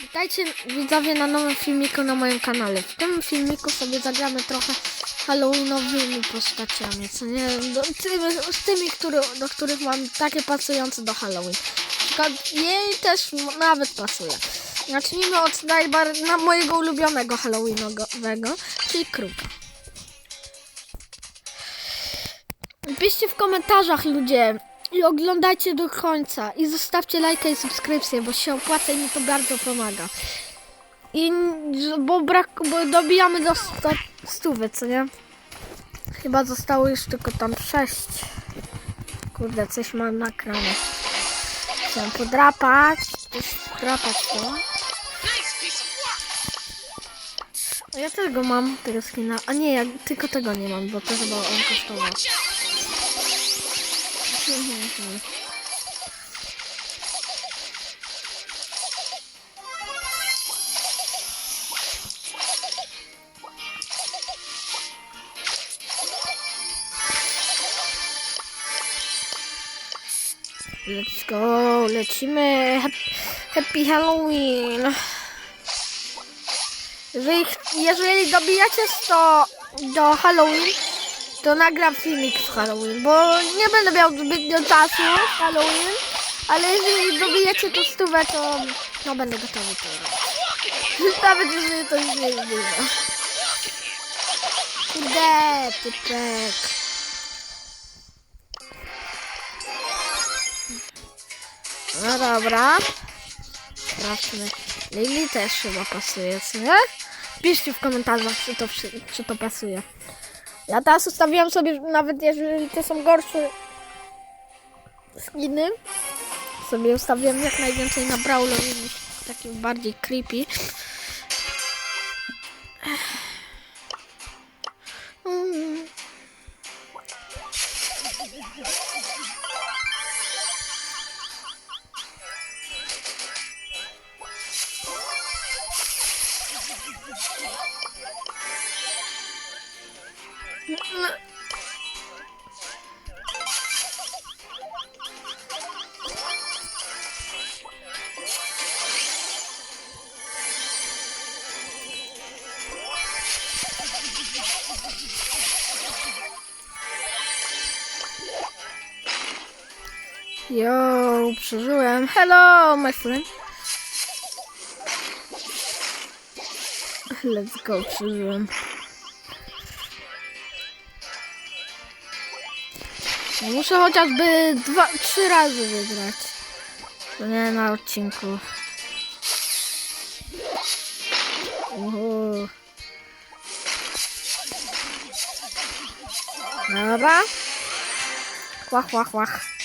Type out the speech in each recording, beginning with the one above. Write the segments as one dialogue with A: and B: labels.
A: Witajcie widzowie na nowym filmiku na moim kanale. W tym filmiku sobie zagramy trochę halloweenowymi postaciami, co nie? Do, tymi, z tymi, który, do których mam takie pasujące do Halloween. Przykład jej też nawet pasuje. Zacznijmy od najbardziej na mojego ulubionego halloweenowego, czyli kruka. Piszcie w komentarzach ludzie i oglądajcie do końca i zostawcie lajka i subskrypcję, bo się opłaca i mi to bardzo pomaga. I bo brak, bo dobijamy do 100 stówy, co nie? Chyba zostało już tylko tam 6. Kurde, coś mam na kranie. Chciałem podrapać, coś podrapać to. Ja też go mam, tego skina. A nie, ja tylko tego nie mam, bo to chyba on kosztował. Let's go, lecimy. Hap- Happy Halloween. Ch- jeżeli dobijacie 100 do Halloween, to nagram filmik w Halloween, bo nie będę miał zbytnio czasu w Halloween, ale jeżeli dobijecie to stówę, to no będę gotowy to robić. Nawet jeżeli to już nie zbliża. Kurde, typek. No dobra. Sprawdźmy. Lili też chyba pasuje, co nie? Piszcie w komentarzach, czy to, czy to pasuje. Ja teraz ustawiłam sobie, nawet jeżeli te są gorsze skiny, sobie ustawiłem jak najwięcej na Brawler niż taki bardziej creepy. Yo, przeżyłem. Hello, my friend. Let's go, przeżyłem. Muszę chociażby dwa, trzy razy wygrać. Nie na odcinku. Uhu. Dobra. Łach, łach, łach.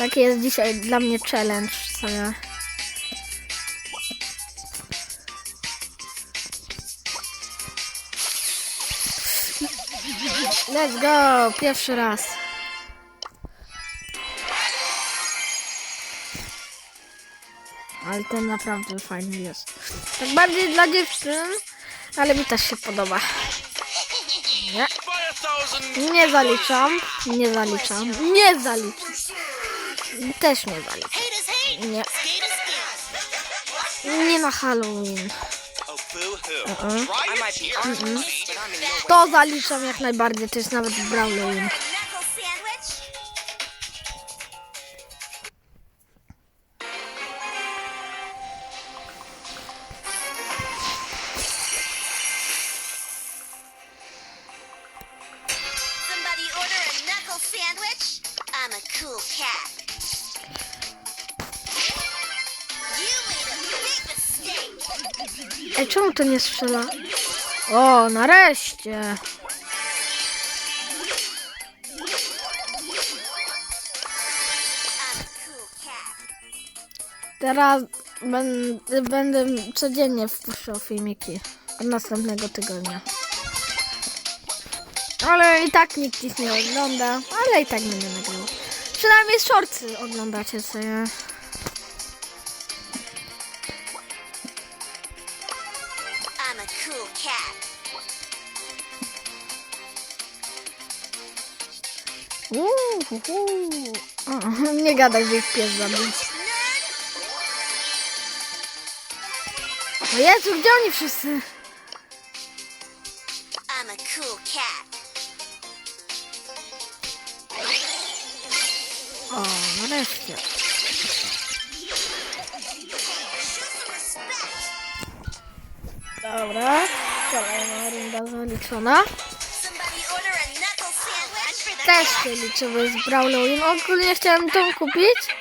A: Taki jest dzisiaj dla mnie challenge? Let's go! Pierwszy raz. Ale ten naprawdę fajny jest. Tak bardziej dla dziewczyn, ale mi też się podoba. Nie, nie zaliczam. Nie zaliczam. Nie zaliczam. Też nie
B: hate.
A: Nie. Nie na Halloween.
C: In no
A: To zaliczam jak najbardziej, to jest nawet Brawloween. Ej, czemu to nie strzela? O, nareszcie! Teraz będę, będę codziennie wpuszczał filmiki od następnego tygodnia. Ale i tak nikt ich nie ogląda, ale i tak będę nagrywał. Przynajmniej shortsy oglądacie sobie. Uuu, hu, hu. O, nie gadaj, że ich pies zabił. O Jezu, gdzie oni wszyscy?
B: I'm a cool cat.
A: O, nareszcie. Dobra, kolejna runda zaliczona. Też się liczyły z Brawlowiem. Ogólnie chciałem tą kupić,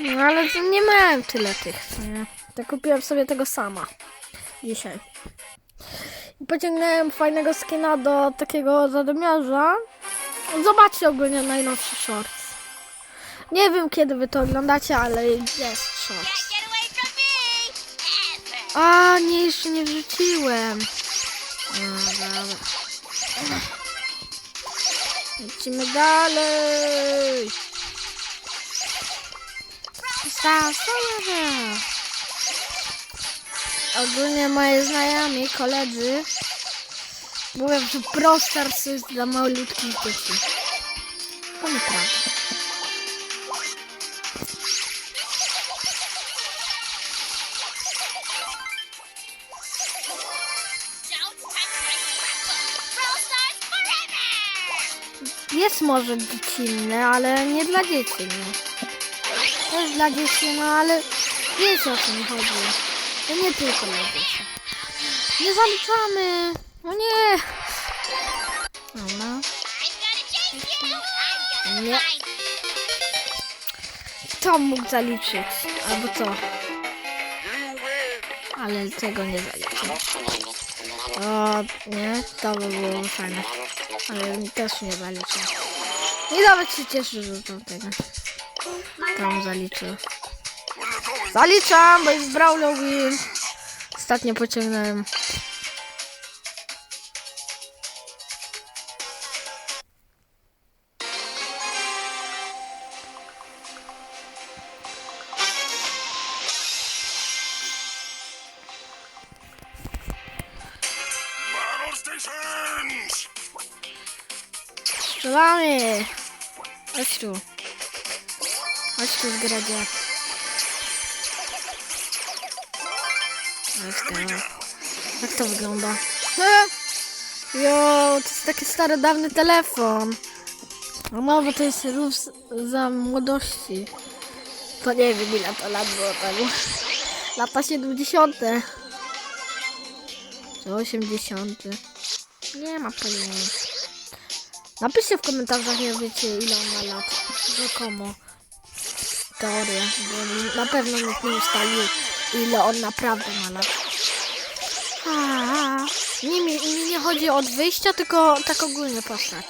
A: no ale nie miałem tyle tych? To kupiłem sobie tego sama dzisiaj. I pociągnąłem fajnego skina do takiego zadymiarza. Zobaczcie ogólnie najnowszy shorts. Nie wiem kiedy wy to oglądacie, ale jest shorts. A, nie, jeszcze nie wrzuciłem. No, dobra. Lecimy dalej. Zasada. Ogólnie moje znajomi, koledzy mówią, że Pro Stars jest dla malutkich dzieci. To. Jest może dziecinny, ale nie dla dzieci, nie. Też dla dzieci, no ale wiecie o mi chodzi. To nie tylko dla dzieci. Nie zaliczamy! No nie!
B: Gonna
A: Nie.
B: find
A: To mógł zaliczyć. Albo co? Ale tego nie zaliczę. O, nie? To by było fajne. Ale też nie zaliczę. I nawet się cieszę, że to tego. Tam zaliczę. Zaliczam, bo jest Brawlowi. Ostatnio pociągnąłem. Strzelamy! Chodź tu. Chodź tu, zgradzie. Let's go. Jak to wygląda? He! Jo, to jest taki stary, dawny telefon. No no, bo to jest rów za młodości. To nie wiem ile to lat było temu. Lata 70. Czy 80. Nie ma pojęcia. Napiszcie w komentarzach, jak wiecie, ile on ma lat. Rzekomo. Teorię, bo na pewno nikt nie ustalił, ile on naprawdę ma lat. A, nie, mi, nie chodzi od wyjścia, tylko tak ogólnie postać.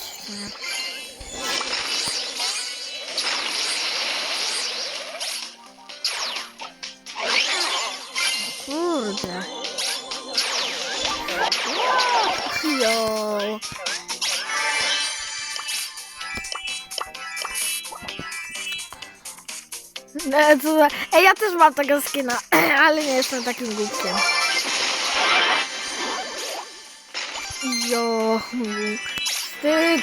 A: Kurde. Jo. E, co za... Ej, ja też mam tego skina, ale nie jestem takim głupkiem. Jo, wstyd.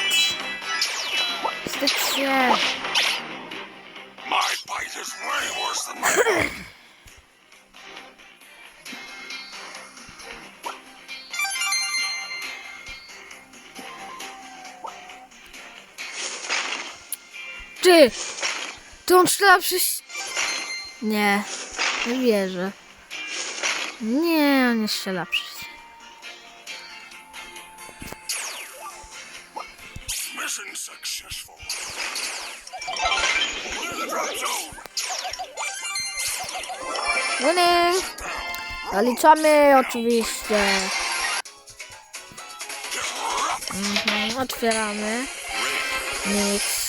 A: Wstyd się.
D: My bite is way worse than my
A: Ty! To on strzela przez... Nie, nie wierzę. Nie, on nie strzela przez...
D: mission successful.
A: Winning! Zaliczamy oczywiście. Mhm, otwieramy. Nic.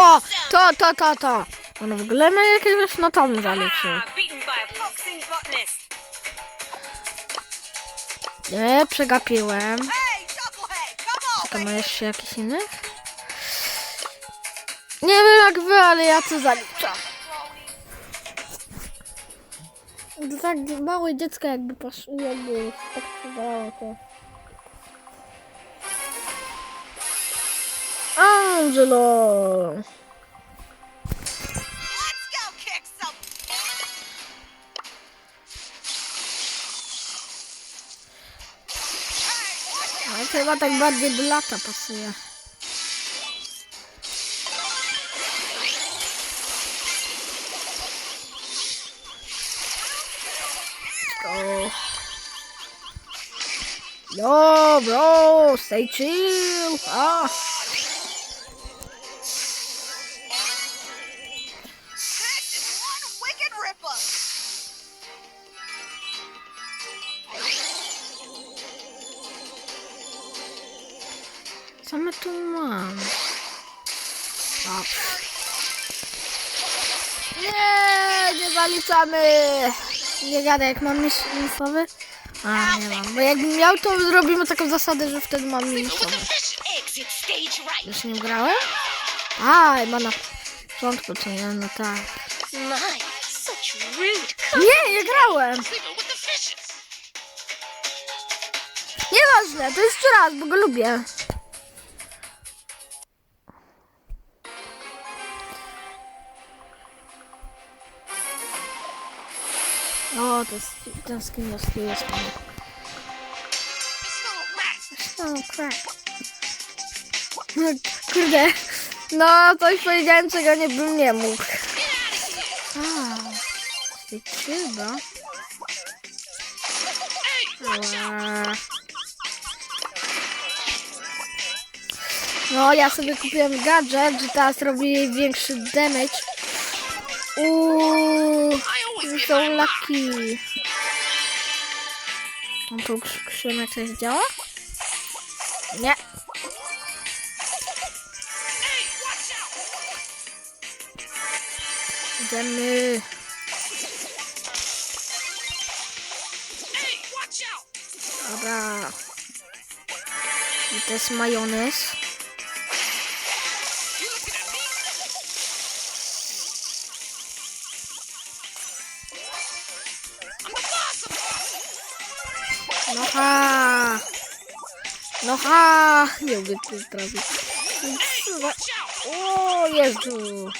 B: To
A: To, to, to, to, to. On w ogóle ma jakiegoś, no to mu zaliczył.
B: beaten by a boxing botanist.
A: Nie, przegapiłem. Czekaj, ma jeszcze jakiś inny? Nie wiem jak wy, ale ja to zaliczam. To tak małe dziecko jakby posz... jakby tak to. Angelo. Trzeba tak bardziej do lata pasuje. Yo, bro, stay chill. Ah. Tu mamy? O. Nie, nie zaliczamy. Nie gadaj, jak mam minusowy. A, nie mam. Bo jakbym miał, to zrobimy taką zasadę, że wtedy mam minusowy. Już nie grałem? A, ma na początku, co nie? No tak. Nie, nie grałem. Nieważne, to jeszcze raz, bo go lubię. O, to jest ten skin jest jest. Oh crap. Kurde. No, coś powiedziałem, czego nie bym nie mógł. A, chyba. No, ja sobie kupiłem gadżet, że teraz robi większy damage. Uuu, są lucky. On tu krzymek coś działa? Nie. Idziemy. Dobra. I to jest majonez. Ha! No ha! Nie lubię tej trawy. O Jezu!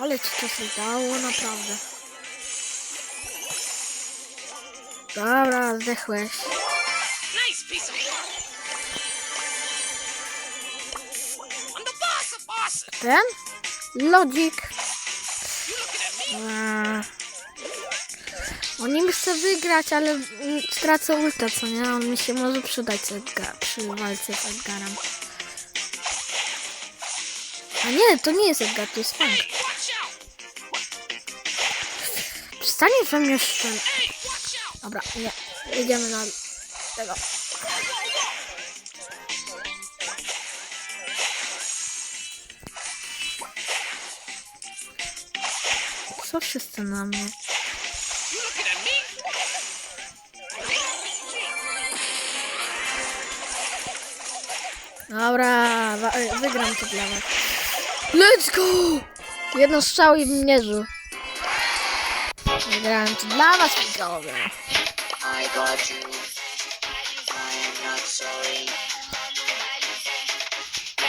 A: Ale ci to zdało, naprawdę. Dobra, zdechłeś. Ten? Logik. Eee. On nim chce wygrać, ale stracę ulta, co nie? On mi się może przydać przy walce z Edgarem. A nie, to nie jest Edgar, to jest Frank. Przestaniesz we mnie
B: out.
A: Dobra, nie. Jedziemy na tego. Co wszyscy na mnie? Dobra, wa- wygram to dla was. Let's go! Jedno strzał i mierzył. Wygrałem to dla was, widzowie.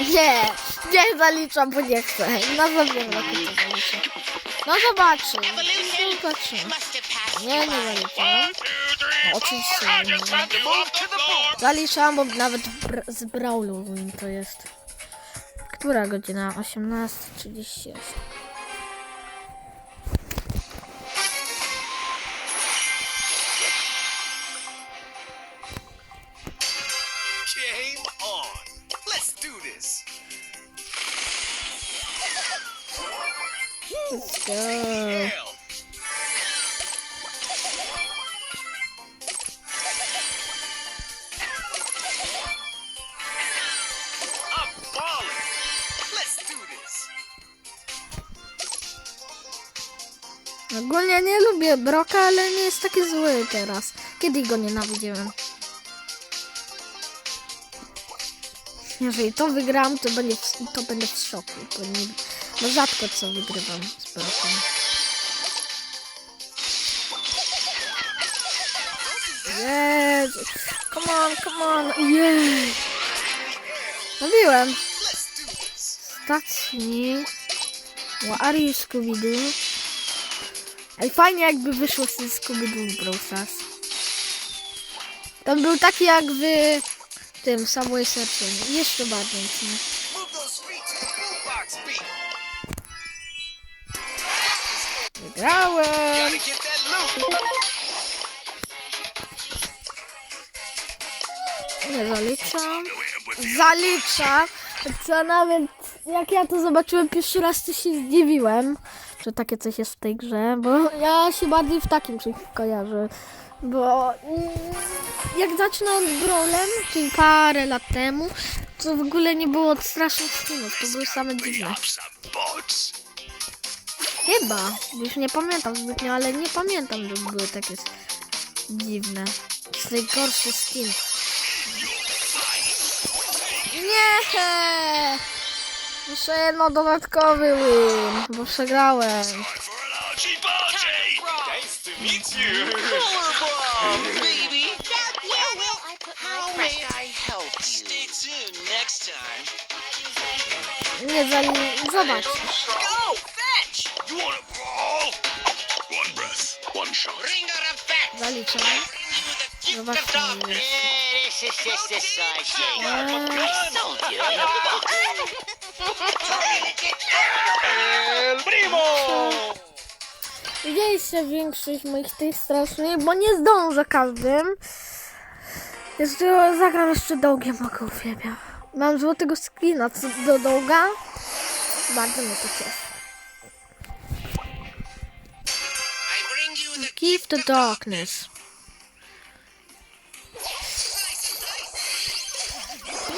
A: Nie, nie zaliczam, bo nie chcę. No zabieram to zaliczę. No
B: have passed
A: Nie, nie zaliczam. No, oczywiście nie. Zaliczam, bo nawet z Brawlu to jest. Która godzina? 18.38. ale nie jest taki zły teraz. Kiedy go nienawidziłem. Jeżeli to wygram, to, będzie w, to będę w szoku. Bo, nie, rzadko co wygrywam z Brokiem. Jezu. Come on, come on. Jej.
C: This.
A: Stacji. What are you, Scooby-Doo? Ej, fajnie jakby wyszło z Scooby-Doo Brawl Stars. Tam był taki jak w tym Subway Surfing. Jeszcze bardziej.
C: to.
A: Wygrałem! Nie zaliczam. Zaliczam. Co nawet jak ja to zobaczyłem pierwszy raz, to się zdziwiłem, że takie coś jest w tej grze, bo ja się bardziej w takim czymś kojarzę. Bo mm, jak zaczynałem Brawlem, czyli parę lat temu, to w ogóle nie było strasznych skinów, to były same dziwne. Chyba, już nie pamiętam zbytnio, ale nie pamiętam, że były takie dziwne. Najgorszy skin. Nie! Muszę jedno dodatkowy win, bo przegrałem. Nie zali... Zobacz.
C: Go, fetch!
D: You want to brawl? One breath, one shot.
C: Ringer of fetch.
A: Zaliczam. Zobaczmy jeszcze.
E: You.
C: El primo!
A: Widzieliście większość moich tych strasznych, bo nie zdążę każdym. Jeszcze zagram jeszcze dołgiem, mogę uwielbiam. Mam złotego co do dołga. Bardzo mnie to cieszy. Give the darkness.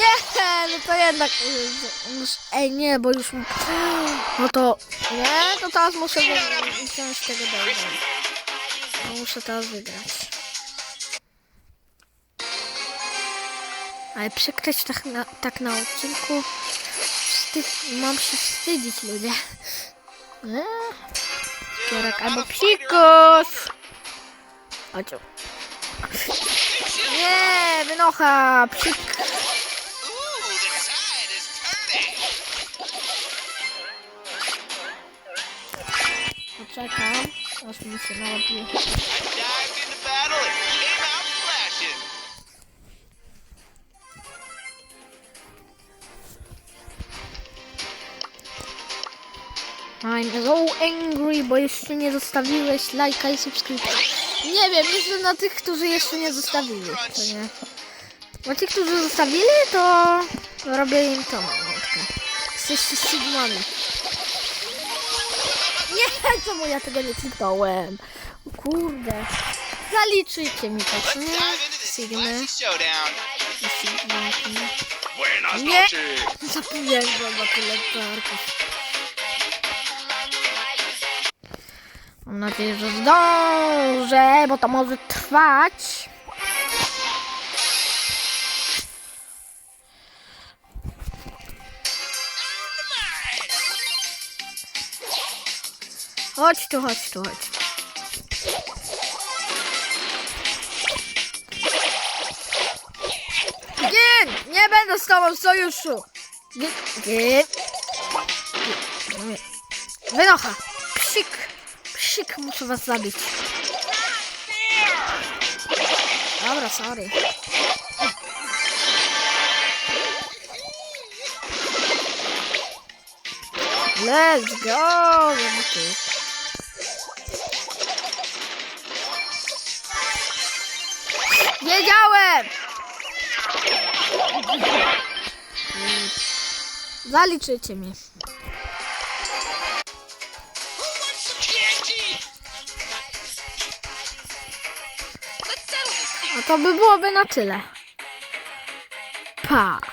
A: Nie, no to jednak. mus- Ej, nie, bo już. No to. Nie, to teraz muszę wziąć tego. No, muszę teraz wygrać. Ale przekryć tak na, tak na odcinku. Wstyd, mam się wstydzić, ludzie. Kierak albo psikus. Chodź. Nie, wynocha, psik. Poczekam, aż mi się naładuje. I'm so angry, bo jeszcze nie zostawiłeś lajka i subskrypcji. Nie wiem, myślę na tych, którzy jeszcze nie zostawili, to nie. Bo ci, którzy zostawili, to robię im tą minutkę. Jesteście sigmami. Czemu ja tego nie kliknąłem? Kurde. Zaliczycie mi to, nie? Sigmy. Nie. Zapomniałem, ma tyle karków. Mam nadzieję, że zdążę, bo to może trwać. Chodź tu, chodź tu, chodź. Gin! Nie będę z tobą w sojuszu! Gin! Gin! Wynocha! Psik! Psik, muszę was zabić. Dobra, sorry. Let's go! Roboty. Wiedziałem! Zaliczycie mi. A to by byłoby na tyle. Pa!